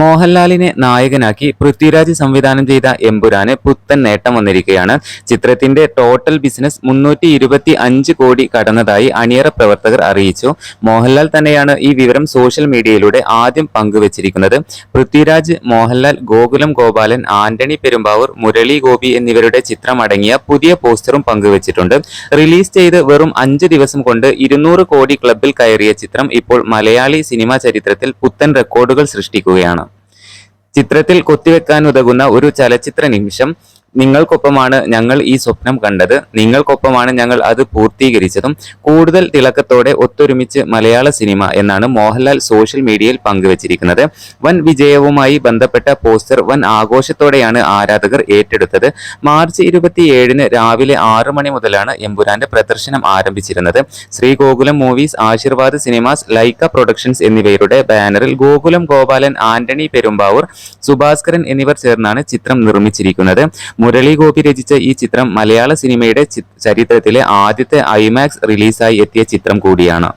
മോഹൻലാലിനെ നായകനാക്കി പൃഥ്വിരാജ് സംവിധാനം ചെയ്ത എമ്പുരാന് പുത്തൻ നേട്ടം വന്നിരിക്കുകയാണ്. ചിത്രത്തിന്റെ ടോട്ടൽ ബിസിനസ് മുന്നൂറ്റി ഇരുപത്തി അഞ്ച് കോടി കടന്നതായി അണിയറ പ്രവർത്തകർ അറിയിച്ചു. മോഹൻലാൽ തന്നെയാണ് ഈ വിവരം സോഷ്യൽ മീഡിയയിലൂടെ ആദ്യം പങ്കുവച്ചിരിക്കുന്നത്. പൃഥ്വിരാജ് മോഹൻലാൽ ഗോകുലം ഗോപാലൻ ആന്റണി പെരുമ്പാവൂർ മുരളി ഗോപി എന്നിവരുടെ ചിത്രമടങ്ങിയ പുതിയ പോസ്റ്ററും പങ്കുവച്ചിട്ടുണ്ട്. റിലീസ് ചെയ്ത് വെറും അഞ്ച് ദിവസം കൊണ്ട് ഇരുന്നൂറ് കോടി ക്ലബിൽ കയറിയ ചിത്രം ഇപ്പോൾ മലയാളി സിനിമാ ചരിത്രത്തിൽ പുത്തൻ റെക്കോർഡുകൾ സൃഷ്ടിക്കുകയാണ്. ചിത്രത്തിൽ കൊത്തിവെക്കാൻ ഉതകുന്ന ഒരു ചലച്ചിത്ര നിമിഷം നിങ്ങൾക്കൊപ്പമാണ് ഞങ്ങൾ ഈ സ്വപ്നം കണ്ടത്. നിങ്ങൾക്കൊപ്പമാണ് ഞങ്ങൾ അത് പൂർത്തീകരിച്ചതും. കൂടുതൽ തിളക്കത്തോടെ ഒത്തൊരുമിച്ച് മലയാള സിനിമ എന്നാണ് മോഹൻലാൽ സോഷ്യൽ മീഡിയയിൽ പങ്കുവച്ചിരിക്കുന്നത്. വൻ വിജയവുമായി ബന്ധപ്പെട്ട പോസ്റ്റർ വൻ ആഘോഷത്തോടെയാണ് ആരാധകർ ഏറ്റെടുത്തത്. മാർച്ച് ഇരുപത്തിയേഴിന് രാവിലെ ആറ് മണി മുതലാണ് എമ്പുരാന്റെ പ്രദർശനം ആരംഭിച്ചിരുന്നത്. Sree Gokulam movies Aashirvad cinemas Lyca productions എന്നിവയുടെ ബാനറിൽ ഗോകുലം ഗോപാലൻ ആന്റണി പെരുമ്പാവൂർ സുഭാസ്കരൻ എന്നിവർ ചേർന്നാണ് ചിത്രം നിർമ്മിച്ചിരിക്കുന്നത്. മുരളി ഗോപി രചിച്ച ഈ ചിത്രം മലയാള സിനിമയുടെ ചരിത്രത്തിലെ ആദ്യത്തെ ഐമാക്സ് റിലീസായി എത്തിയ ചിത്രം കൂടിയാണ്.